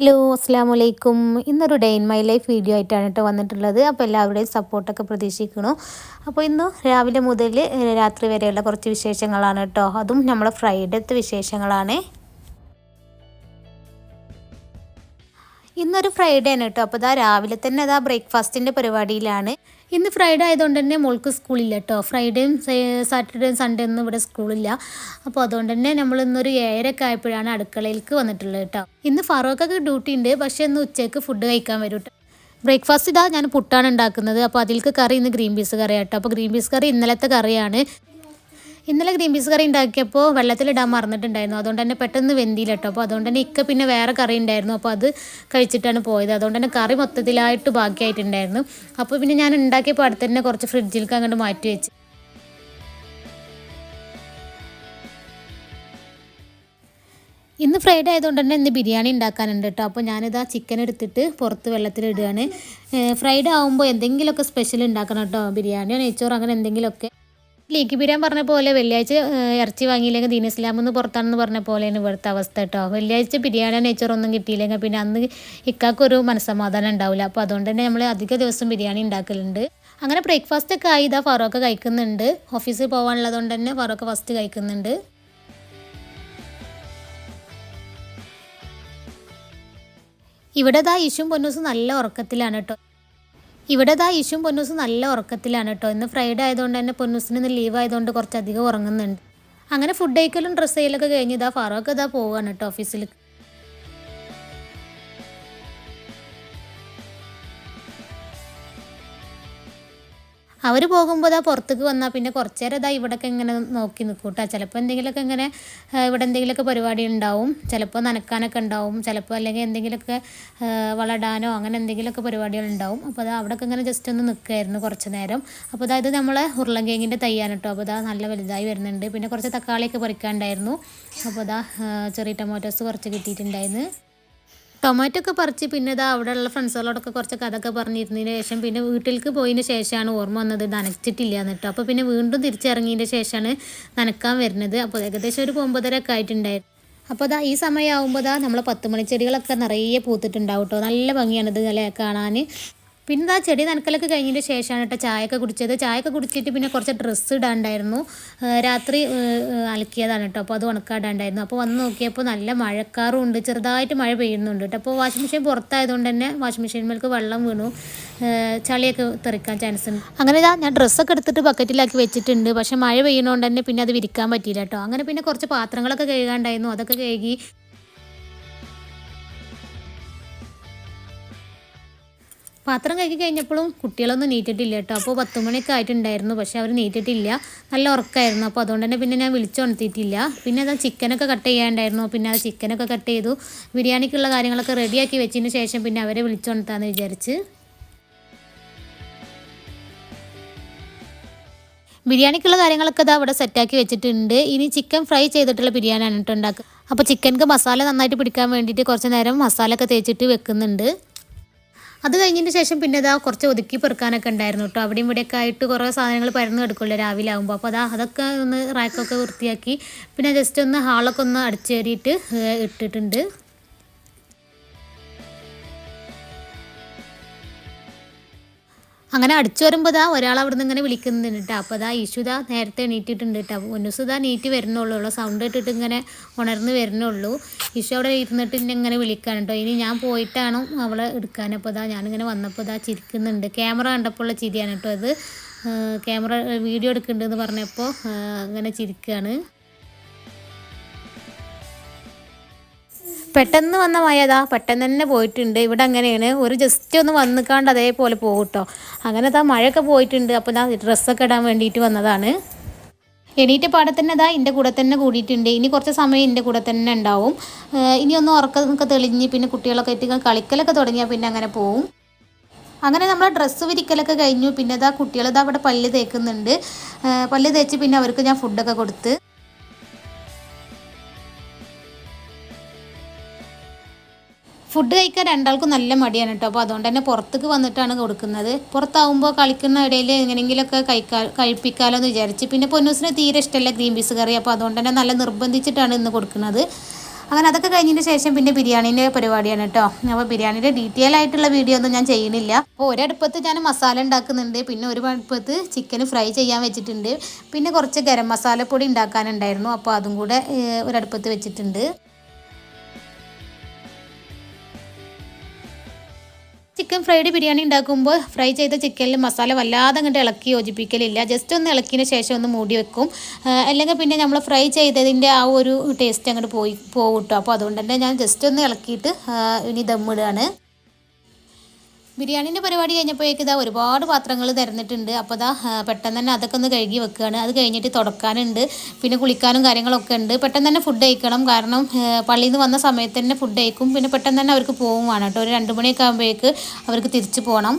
Hello അസ്സാം വലൈക്കും ഇന്നൊരു day in my life video ആയിട്ടാണ് കേട്ടോ വന്നിട്ടുള്ളത്. അപ്പോൾ എല്ലാവരുടെയും സപ്പോർട്ടൊക്കെ പ്രതീക്ഷിക്കുന്നു. അപ്പോൾ ഇന്ന് രാവിലെ മുതൽ രാത്രി വരെയുള്ള കുറച്ച് വിശേഷങ്ങളാണ് കേട്ടോ അതും നമ്മളെ ഫ്രൈഡേത്തെ വിശേഷങ്ങളാണ്. ഇന്നൊരു ഫ്രൈഡേ ആണ് കേട്ടോ. അപ്പോൾ ഇതാ രാവിലെ തന്നെ അതാ ബ്രേക്ക്ഫാസ്റ്റിന്റെ പരിപാടിയിലാണ്. ഇന്ന് ഫ്രൈഡേ ആയതുകൊണ്ട് തന്നെ മോൾക്ക് സ്കൂളില്ല കേട്ടോ. ഫ്രൈഡേയും സാറ്റർഡേയും സൺഡേ ഒന്നും ഇവിടെ സ്കൂളില്ല. അപ്പോൾ അതുകൊണ്ട് തന്നെ നമ്മൾ ഇന്നൊരു ഏഴരൊക്കെ ആയപ്പോഴാണ് അടുക്കളയിലേക്ക് വന്നിട്ടുള്ളത് കേട്ടോ. ഇന്ന് ഫറോക്കൊക്കെ ഡ്യൂട്ടി ഉണ്ട്. പക്ഷേ ഇന്ന് ഉച്ചയ്ക്ക് ഫുഡ് കഴിക്കാൻ വരും കേട്ടോ. ബ്രേക്ക്ഫാസ്റ്റ് ഇതാ ഞാൻ പുട്ടാണ് ഉണ്ടാക്കുന്നത്. അപ്പോൾ അതിൽക്ക് കറി ഇന്ന് ഗ്രീൻ പീസ് കറിയാട്ടോ അപ്പോൾ ഗ്രീൻ പീസ് കറി ഇന്നലത്തെ കറിയാണ്. ഇന്നലെ ഗ്രീൻ പീസ് കറി ഉണ്ടാക്കിയപ്പോൾ വെള്ളത്തിലിടാൻ മറന്നിട്ടുണ്ടായിരുന്നു. അതുകൊണ്ട് തന്നെ പെട്ടെന്ന് വെന്തിയില്ല കേട്ടോ അപ്പോൾ അതുകൊണ്ട് തന്നെ ഇക്ക പിന്നെ വേറെ കറി ഉണ്ടായിരുന്നു. അപ്പോൾ അത് കഴിച്ചിട്ടാണ് പോയത്. അതുകൊണ്ട് തന്നെ കറി മൊത്തത്തിലായിട്ട് ബാക്കിയായിട്ടുണ്ടായിരുന്നു. അപ്പോൾ പിന്നെ ഞാൻ ഉണ്ടാക്കിയപ്പോൾ അടുത്ത് തന്നെ കുറച്ച് ഫ്രിഡ്ജിലേക്ക് അങ്ങോട്ട് മാറ്റി വെച്ച്. ഇന്ന് ഫ്രൈഡേ ആയതുകൊണ്ട് തന്നെ ഇന്ന് ബിരിയാണി ഉണ്ടാക്കാനുണ്ട് കേട്ടോ അപ്പോൾ ഞാനിത് ആ ചിക്കൻ എടുത്തിട്ട് പുറത്ത് വെള്ളത്തിലിടുകയാണ്. ഫ്രൈഡേ ആകുമ്പോൾ എന്തെങ്കിലുമൊക്കെ സ്പെഷ്യൽ ഉണ്ടാക്കണം കേട്ടോ ബിരിയാണിയോ നെയ്ച്ചോറോ അങ്ങനെ എന്തെങ്കിലുമൊക്കെ. ലീക്ക് ബിരിയാൻ പറഞ്ഞ പോലെ വെള്ളിയാഴ്ച ഇറച്ചി വാങ്ങിയില്ലെങ്കിൽ ദീൻ ഇസ്ലാമെന്ന് പുറത്താണെന്ന് പറഞ്ഞ പോലെയാണ് ഇവിടുത്തെ അവസ്ഥ കേട്ടോ. വെള്ളിയാഴ്ച ബിരിയാണി നെയ്ച്ചോറൊന്നും കിട്ടിയില്ലെങ്കിൽ പിന്നെ അന്ന് ഇക്കാക്കൊരു മനസ്സമാധാനം ഉണ്ടാവില്ല. അപ്പോൾ അതുകൊണ്ട് തന്നെ നമ്മൾ അധിക ദിവസം ബിരിയാണി ഉണ്ടാക്കലുണ്ട്. അങ്ങനെ ബ്രേക്ക്ഫാസ്റ്റ് ഒക്കെ ആയി ഇതാ ഫറോക്ക് കഴിക്കുന്നുണ്ട്. ഓഫീസിൽ പോകാനുള്ളതുകൊണ്ട് തന്നെ ഫറോക്ക് ഫസ്റ്റ് കഴിക്കുന്നുണ്ട്. ഇവിടെ ദാ ഇഷും പൊന്നൂസും നല്ല ഉറക്കത്തിലാണ് കേട്ടോ. ഇവിടെ ദാ ഇഷും പൊന്നൂസും നല്ല ഉറക്കത്തിലാണ് കേട്ടോ ഇന്ന് ഫ്രൈഡേ ആയതുകൊണ്ട് തന്നെ പൊന്നൂസിന് ഇന്ന് ലീവ് ആയതുകൊണ്ട് കുറച്ചധികം ഉറങ്ങുന്നുണ്ട്. അങ്ങനെ ഫുഡ് കഴിക്കലും ഡ്രസ്സ് ചെയ്യലൊക്കെ കഴിഞ്ഞ് ഇതാ ഫറോക്ക് ഇതാ പോവുകയാണ് കേട്ടോ ഓഫീസിൽ അവർ പോകുമ്പോൾ അതാ പുറത്തേക്ക് വന്നാൽ പിന്നെ കുറച്ച് നേരം ഇതാ ഇവിടെയൊക്കെ ഇങ്ങനെ നോക്കി നിൽക്കൂട്ടാ ചിലപ്പോൾ എന്തെങ്കിലുമൊക്കെ ഇങ്ങനെ ഇവിടെ എന്തെങ്കിലുമൊക്കെ പരിപാടി ഉണ്ടാവും. ചിലപ്പോൾ നനക്കാനൊക്കെ ഉണ്ടാവും. ചിലപ്പോൾ അല്ലെങ്കിൽ എന്തെങ്കിലുമൊക്കെ വളടാനോ അങ്ങനെ എന്തെങ്കിലുമൊക്കെ പരിപാടികൾ ഉണ്ടാവും. അപ്പോൾ അതാ അവിടെയൊക്കെ ഇങ്ങനെ ജസ്റ്റ് ഒന്ന് നിൽക്കുമായിരുന്നു കുറച്ച് നേരം. അപ്പോൾ അതായത് നമ്മളെ ഉരുളങ്കേങ്ങിന്റെ തയ്യാണ് കേട്ടോ അപ്പോൾ അതാ നല്ല വലുതായി വരുന്നുണ്ട്. പിന്നെ കുറച്ച് തക്കാളിയൊക്കെ പറിക്കാണ്ടായിരുന്നു. അപ്പോൾ അതാ ചെറിയ ടൊമാറ്റോസ് കുറച്ച് കിട്ടിയിട്ടുണ്ടായിരുന്നു ടൊമാറ്റോ ഒക്കെ പറിച്ച് പിന്നെ ഇതാ അവിടെയുള്ള ഫ്രണ്ട്സുകളോടൊക്കെ കുറച്ച് കഥയൊക്കെ പറഞ്ഞിരുന്നതിന് ശേഷം പിന്നെ വീട്ടിലേക്ക് പോയതിന് ശേഷമാണ് ഓർമ്മ വന്നത് നനച്ചിട്ടില്ല എന്നിട്ട്. അപ്പോൾ പിന്നെ വീണ്ടും തിരിച്ചിറങ്ങിയതിന്റെ ശേഷമാണ് നനക്കാൻ വരുന്നത്. അപ്പോൾ ഏകദേശം ഒരു ഒമ്പതരൊക്കെ ആയിട്ടുണ്ടായിരുന്നു. അപ്പോൾ അതാ ഈ സമയമാകുമ്പോൾ നമ്മൾ പത്ത് മണിച്ചെടികളൊക്കെ നിറയെ പൂത്തിട്ടുണ്ടാവും കേട്ടോ. നല്ല ഭംഗിയാണിത് അല്ലേ കാണാൻ. പിന്നെ ആ ചെടി നനക്കലൊക്കെ കഴിഞ്ഞതിന് ശേഷമാണ് കേട്ടോ ചായയൊക്കെ കുടിച്ചത്. ചായയൊക്കെ കുടിച്ചിട്ട് പിന്നെ കുറച്ച് ഡ്രസ്സ് ഇടാണ്ടായിരുന്നു. രാത്രി അലക്കിയതാണ് കേട്ടോ. അപ്പോൾ അത് ഉണക്കാടാണ്ടായിരുന്നു അപ്പോൾ വന്ന് നോക്കിയപ്പോൾ നല്ല മഴക്കാറും ഉണ്ട്. ചെറുതായിട്ട് മഴ പെയ്യുന്നുണ്ട് കേട്ടോ. അപ്പോൾ വാഷിംഗ് മെഷീൻ പുറത്തായതുകൊണ്ട് തന്നെ വാഷിംഗ് മെഷീനിലേക്ക് വെള്ളം വീണു. ചളിയൊക്കെ തെറിക്കാൻ ചാൻസ് ഉണ്ട്. അങ്ങനെ ഞാൻ ഡ്രസ്സൊക്കെ എടുത്തിട്ട് ബക്കറ്റിലാക്കി വെച്ചിട്ടുണ്ട്. പക്ഷേ മഴ പെയ്യുന്നതുകൊണ്ട് തന്നെ പിന്നെ അത് വിരിക്കാൻ പറ്റിയില്ല കേട്ടോ. അങ്ങനെ പിന്നെ കുറച്ച് പാത്രങ്ങളൊക്കെ കഴുകാണ്ടായിരുന്നു. അതൊക്കെ കഴുകി പാത്രം കഴുകി കഴിഞ്ഞപ്പോഴും കുട്ടികളൊന്നും നീറ്റിട്ടില്ല കേട്ടോ. അപ്പോൾ പത്ത് മണിയൊക്കെ ആയിട്ടുണ്ടായിരുന്നു. പക്ഷേ അവർ നീറ്റിട്ടില്ല. നല്ല ഉറക്കമായിരുന്നു. അപ്പോൾ അതുകൊണ്ട് തന്നെ പിന്നെ ഞാൻ വിളിച്ചുണർത്തിയിട്ടില്ല പിന്നെ അത് ചിക്കനൊക്കെ കട്ട് ചെയ്യാണ്ടായിരുന്നു. പിന്നെ അത് ചിക്കനൊക്കെ കട്ട് ചെയ്തു. ബിരിയാണിക്കുള്ള കാര്യങ്ങളൊക്കെ റെഡിയാക്കി വെച്ചതിന് ശേഷം പിന്നെ അവരെ വിളിച്ചുണർത്താമെന്ന് വിചാരിച്ച്. ബിരിയാണിക്കുള്ള കാര്യങ്ങളൊക്കെ ഇതാ അവിടെ സെറ്റാക്കി വെച്ചിട്ടുണ്ട്. ഇനി ചിക്കൻ ഫ്രൈ ചെയ്തിട്ടുള്ള ബിരിയാണിയാണ് കേട്ടോ ഉണ്ടാക്കുക. അപ്പോൾ ചിക്കൻക്ക് മസാല നന്നായിട്ട് പിടിക്കാൻ വേണ്ടിയിട്ട് കുറച്ച് നേരം മസാല ഒക്കെ തേച്ചിട്ട് വെക്കുന്നുണ്ട്. അത് കഴിഞ്ഞതിന് ശേഷം പിന്നെ അതാ കുറച്ച് ഒതുക്കി പെറുക്കാനൊക്കെ ഉണ്ടായിരുന്നു കേട്ടോ അവിടെയും ഇവിടെയൊക്കെ ആയിട്ട് കുറേ സാധനങ്ങൾ പരന്ന് കിടക്കുമല്ലോ രാവിലെ ആകുമ്പോൾ അപ്പോൾ അതാ അതൊക്കെ ഒന്ന് റാക്കൊക്കെ വൃത്തിയാക്കി. പിന്നെ ജസ്റ്റ് ഒന്ന് ഹാളൊക്കെ ഒന്ന് അടിച്ചേറിയിട്ട് ഇട്ടിട്ടുണ്ട്. അങ്ങനെ അടിച്ചു വരുമ്പോൾ ഇതാ ഒരാൾ അവിടെ നിന്ന് ഇങ്ങനെ വിളിക്കുന്നുണ്ട്. കേട്ടോ അപ്പോൾ ഇഷുദാ നേരത്തെ എണീറ്റിട്ടുണ്ട് കേട്ടോ ഒന്നുസുദാ നീറ്റ് വരുന്നുള്ളൂ. സൗണ്ട് ഇട്ടിട്ട് ഇങ്ങനെ ഉണർന്ന് വരുന്നുള്ളൂ. ഇഷു അവിടെ ഇരുന്നിട്ട് ഇന്നെ ഇങ്ങനെ വിളിക്കാൻ കേട്ടോ ഇനി ഞാൻ പോയിട്ടാണ് അവളെ എടുക്കാൻ. അപ്പോൾ ഇതാ ഞാനിങ്ങനെ വന്നപ്പോൾ ഇതാ ചിരിക്കുന്നുണ്ട്. ക്യാമറ കണ്ടപ്പോൾ ഉള്ള ചിരിയാണ് കേട്ടോ അത് ക്യാമറ വീഡിയോ എടുക്കുന്നുണ്ടെന്ന് പറഞ്ഞപ്പോൾ അങ്ങനെ ചിരിക്കുകയാണ് പെട്ടെന്ന് വന്ന മഴതാ പെട്ടെന്ന് തന്നെ പോയിട്ടുണ്ട്. ഇവിടെ അങ്ങനെയാണ്. ഒരു ജസ്റ്റ് ഒന്ന് വന്നിക്കാണ്ട് അതേപോലെ പോകും കേട്ടോ അങ്ങനെ അതാ മഴയൊക്കെ പോയിട്ടുണ്ട്. അപ്പോൾ ഇതാ ഡ്രസ്സൊക്കെ ഇടാൻ വേണ്ടിയിട്ട് വന്നതാണ്. എണീറ്റ പാടെ തന്നെ അതാ എന്റെ കൂടെ തന്നെ കൂടിയിട്ടുണ്ട്. ഇനി കുറച്ച് സമയം എന്റെ കൂടെ തന്നെ ഉണ്ടാവും. ഇനി ഒന്ന് ഉറക്കമൊക്കെ തെളിഞ്ഞ് പിന്നെ കുട്ടികളൊക്കെ എത്തി കളിക്കലൊക്കെ തുടങ്ങിയാൽ പിന്നെ അങ്ങനെ പോവും. അങ്ങനെ നമ്മൾ ഡ്രസ്സ് വിരിക്കലൊക്കെ കഴിഞ്ഞു. പിന്നെ ഇതാ കുട്ടികളിതാ അവിടെ പല്ല് തേക്കുന്നുണ്ട്. പല്ല് തേച്ച് പിന്നെ അവർക്ക് ഞാൻ ഫുഡൊക്കെ കൊടുത്ത്. ഫുഡ് കഴിക്കാൻ രണ്ടാൾക്കും നല്ല മടിയാണ് കേട്ടോ അപ്പോൾ അതുകൊണ്ട് തന്നെ പുറത്തേക്ക് വന്നിട്ടാണ് കൊടുക്കുന്നത്. പുറത്താവുമ്പോൾ കളിക്കുന്ന ഇടയിൽ എങ്ങനെയെങ്കിലുമൊക്കെ കഴിക്കാ കഴിപ്പിക്കാമല്ലോ എന്ന് വിചാരിച്ച്. പിന്നെ പൊന്നൂസിന് തീരെ ഇഷ്ടമല്ല ഗ്രീൻ പീസ് കറി. അപ്പോൾ അതുകൊണ്ട് തന്നെ നല്ല നിർബന്ധിച്ചിട്ടാണ് ഇന്ന് കൊടുക്കുന്നത്. അങ്ങനെ അതൊക്കെ കഴിഞ്ഞതിന് ശേഷം പിന്നെ ബിരിയാണീന്റെ പരിപാടിയാണ് കേട്ടോ അപ്പോൾ ബിരിയാണിയുടെ ഡീറ്റെയിൽ ആയിട്ടുള്ള വീഡിയോ ഒന്നും ഞാൻ ചെയ്യുന്നില്ല. അപ്പോൾ ഒരടുപ്പത്ത് ഞാൻ മസാല ഉണ്ടാക്കുന്നുണ്ട്. പിന്നെ ഒരു അടുപ്പത്ത് ചിക്കൻ ഫ്രൈ ചെയ്യാൻ വെച്ചിട്ടുണ്ട്. പിന്നെ കുറച്ച് ഗരം മസാലപ്പൊടി ഉണ്ടാക്കാനുണ്ടായിരുന്നു. അപ്പോൾ അതും കൂടെ ഒരടുപ്പത്ത് വെച്ചിട്ടുണ്ട്. ചിക്കൻ ഫ്രൈഡ് ബിരിയാണി ഉണ്ടാക്കുമ്പോൾ ഫ്രൈ ചെയ്ത ചിക്കനിൽ മസാല വല്ലാതെ അങ്ങോട്ട് ഇളക്കി യോജിപ്പിക്കലില്ല. ജസ്റ്റ് ഒന്ന് ഇളക്കിയതിന് ശേഷം ഒന്ന് മൂടി വെക്കും. അല്ലെങ്കിൽ പിന്നെ നമ്മൾ ഫ്രൈ ചെയ്തതിന്റെ ആ ഒരു ടേസ്റ്റ് അങ്ങോട്ട് പോയി പോകും കേട്ടോ അപ്പോൾ അതുകൊണ്ട് തന്നെ ഞാൻ ജസ്റ്റ് ഒന്ന് ഇളക്കിയിട്ട് ഇനി ദമ്മിടുകയാണ് ബിരിയാണീന്റെ പരിപാടി കഴിഞ്ഞപ്പോഴേക്ക് ഇതാ ഒരുപാട് പാത്രങ്ങൾ തരുന്നിട്ടുണ്ട്. അപ്പോൾ ഇതാ പെട്ടെന്ന് തന്നെ അതൊക്കെ ഒന്ന് കഴുകി വെക്കുകയാണ്. അത് കഴിഞ്ഞിട്ട് തുടക്കാനുണ്ട്. പിന്നെ കുളിക്കാനും കാര്യങ്ങളൊക്കെ ഉണ്ട്. പെട്ടെന്ന് തന്നെ ഫുഡ് കഴിക്കണം. കാരണം പള്ളിയിൽ നിന്ന് വന്ന സമയത്ത് തന്നെ ഫുഡ് കഴിക്കും. പിന്നെ പെട്ടെന്ന് തന്നെ അവർക്ക് പോകും വേണം കേട്ടോ. ഒരു രണ്ട് മണിയൊക്കെ ആകുമ്പോഴേക്ക് അവർക്ക് തിരിച്ചു പോകണം.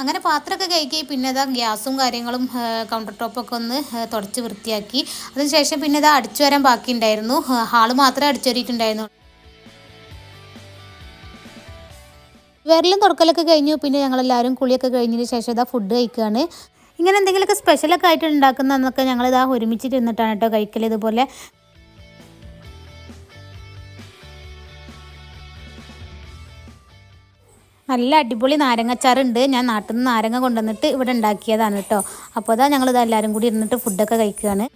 അങ്ങനെ പാത്രമൊക്കെ കഴുകി പിന്നെ ഇതാ ഗ്യാസും കാര്യങ്ങളും കൗണ്ടർ ടോപ്പൊക്കെ ഒന്ന് തുടച്ച് വൃത്തിയാക്കി. അതിനുശേഷം പിന്നെ ഇതാ അടിച്ചു വരാൻ ബാക്കിയുണ്ടായിരുന്നു. ഹാൾ മാത്രമേ അടിച്ചു വരിയിട്ടുണ്ടായിരുന്നു വിരലും തുടക്കലൊക്കെ കഴിഞ്ഞു. പിന്നെ ഞങ്ങളെല്ലാവരും കുളിയൊക്കെ കഴിഞ്ഞതിന് ശേഷം ഇതാ ഫുഡ് കഴിക്കുകയാണ്. ഇങ്ങനെ എന്തെങ്കിലുമൊക്കെ സ്പെഷ്യലൊക്കെ ആയിട്ട് ഉണ്ടാക്കുന്നതെന്നൊക്കെ ഞങ്ങളിതാ ഒരുമിച്ച് തിന്നിട്ടാണ് കേട്ടോ കഴിക്കൽ ഇതുപോലെ നല്ല അടിപൊളി നാരങ്ങച്ചാറുണ്ട്. ഞാൻ നാട്ടിൽ നിന്ന് നാരങ്ങ കൊണ്ടുവന്നിട്ട് ഇവിടെ ഉണ്ടാക്കിയതാണ് കേട്ടോ. അപ്പോൾ അതാ ഞങ്ങളിത് എല്ലാവരും കൂടി ഇരുന്നിട്ട് ഫുഡൊക്കെ കഴിക്കുകയാണ്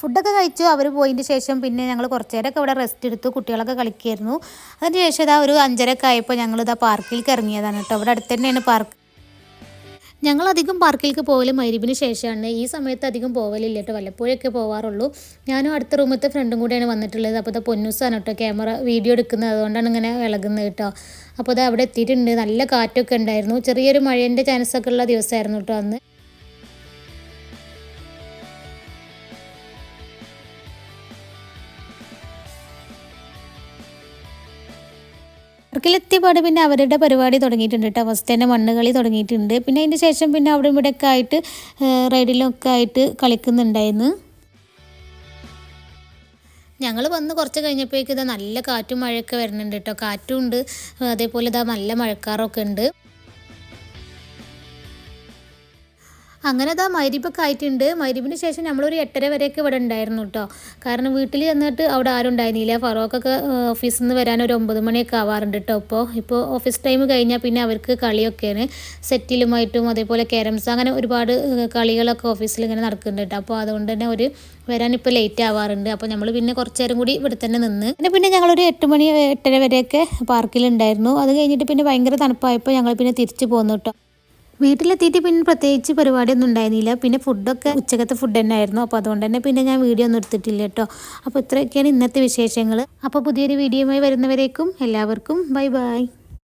ഫുഡൊക്കെ കഴിച്ചു. അവർ പോയതിന് ശേഷം പിന്നെ ഞങ്ങൾ കുറച്ച് നേരമൊക്കെ ഇവിടെ റെസ്റ്റ് എടുത്തു. കുട്ടികളൊക്കെ കളിക്കുമായിരുന്നു അതിന് ശേഷം ഇതാ ഒരു അഞ്ചരയൊക്കെ ആയപ്പോൾ ഞങ്ങളിതാ പാർക്കിലേക്ക് ഇറങ്ങിയതാണ് കേട്ടോ. ഇവിടെ അടുത്ത് തന്നെയാണ് പാർക്ക് ഞങ്ങൾ അധികം പാർക്കിലേക്ക് പോകൽ മൈരിബിന് ശേഷമാണ്. ഈ സമയത്ത് അധികം പോകലില്ല കേട്ടോ വല്ലപ്പോഴൊക്കെ പോവാറുള്ളൂ. ഞാനും അടുത്ത റൂമത്തെ ഫ്രണ്ടും കൂടെയാണ് വന്നിട്ടുള്ളത്. അപ്പോൾ ഇത് പൊന്നൂസാണ് കേട്ടോ ക്യാമറ വീഡിയോ എടുക്കുന്നത്. അതുകൊണ്ടാണ് ഇങ്ങനെ ഇളകുന്നത് കേട്ടോ. അപ്പോൾ അത് അവിടെ എത്തിയിട്ടുണ്ട്. നല്ല കാറ്റൊക്കെ ഉണ്ടായിരുന്നു. ചെറിയൊരു മഴേന്റെ ചാൻസൊക്കെ ഉള്ള ദിവസമായിരുന്നു കേട്ടോ അന്ന്. പാർക്കിലെത്തിയ പാട് പിന്നെ അവരുടെ പരിപാടി തുടങ്ങിയിട്ടുണ്ട് കേട്ടോ. ഫസ്റ്റ് തന്നെ മണ്ണ് കളി തുടങ്ങിയിട്ടുണ്ട്. പിന്നെ അതിന് ശേഷം പിന്നെ അവിടെ ഇവിടെ ഒക്കെ ആയിട്ട് റൈഡിലൊക്കെ ആയിട്ട് കളിക്കുന്നുണ്ടായിരുന്നു. ഞങ്ങൾ വന്ന് കുറച്ച് കഴിഞ്ഞപ്പോഴേക്കും ഇതാ നല്ല കാറ്റും മഴയൊക്കെ വരുന്നുണ്ട് കേട്ടോ. കാറ്റും ഉണ്ട്. അതേപോലെ ഇതാ നല്ല മഴക്കാറൊക്കെ ഉണ്ട്. അങ്ങനെ അതാ മൈരിപ്പൊക്കെ ആയിട്ടുണ്ട്. മൈരിപ്പിന് ശേഷം നമ്മളൊരു എട്ടര വരെയൊക്കെ ഇവിടെ ഉണ്ടായിരുന്നു കേട്ടോ കാരണം വീട്ടിൽ ചെന്നിട്ട് അവിടെ ആരും ഉണ്ടായിരുന്നില്ല. ഫറോക്കൊക്കെ ഓഫീസിൽ നിന്ന് വരാൻ ഒരു ഒമ്പത് മണിയൊക്കെ ആവാറുണ്ട് കേട്ടോ ഇപ്പോൾ ഇപ്പോൾ ഓഫീസ് ടൈം കഴിഞ്ഞാൽ പിന്നെ അവർക്ക് കളിയൊക്കെയാണ്. സെറ്റിലുമായിട്ടും അതേപോലെ ക്യാരംസ് അങ്ങനെ ഒരുപാട് കളികളൊക്കെ ഓഫീസിൽ ഇങ്ങനെ നടക്കുന്നുണ്ട് കേട്ടോ അപ്പോൾ അതുകൊണ്ട് തന്നെ ഒരു വരാൻ ഇപ്പോൾ ലേറ്റ് ആവാറുണ്ട്. അപ്പോൾ നമ്മൾ പിന്നെ കുറച്ച് നേരം കൂടി ഇവിടെ തന്നെ നിന്ന്. പിന്നെ പിന്നെ ഞങ്ങളൊരു എട്ട് മണി എട്ടര വരെയൊക്കെ പാർക്കിലുണ്ടായിരുന്നു അത് കഴിഞ്ഞിട്ട് പിന്നെ ഭയങ്കര തണുപ്പായപ്പോൾ ഞങ്ങൾ പിന്നെ തിരിച്ചു പോന്നു കേട്ടോ വീട്ടിലെത്തിയിട്ട് പിന്നെ പ്രത്യേകിച്ച് പരിപാടിയൊന്നും ഉണ്ടായിരുന്നില്ല. പിന്നെ ഫുഡൊക്കെ ഉച്ചക്കത്തെ ഫുഡ് തന്നെ ആയിരുന്നു അപ്പോൾ അതുകൊണ്ട് തന്നെ പിന്നെ ഞാൻ വീഡിയോ ഒന്നും എടുത്തിട്ടില്ല കേട്ടോ. അപ്പോൾ ഇത്രയൊക്കെയാണ് ഇന്നത്തെ വിശേഷങ്ങൾ അപ്പോൾ പുതിയൊരു വീഡിയോയുമായി വരുന്നവരേക്കും എല്ലാവർക്കും ബൈ ബൈ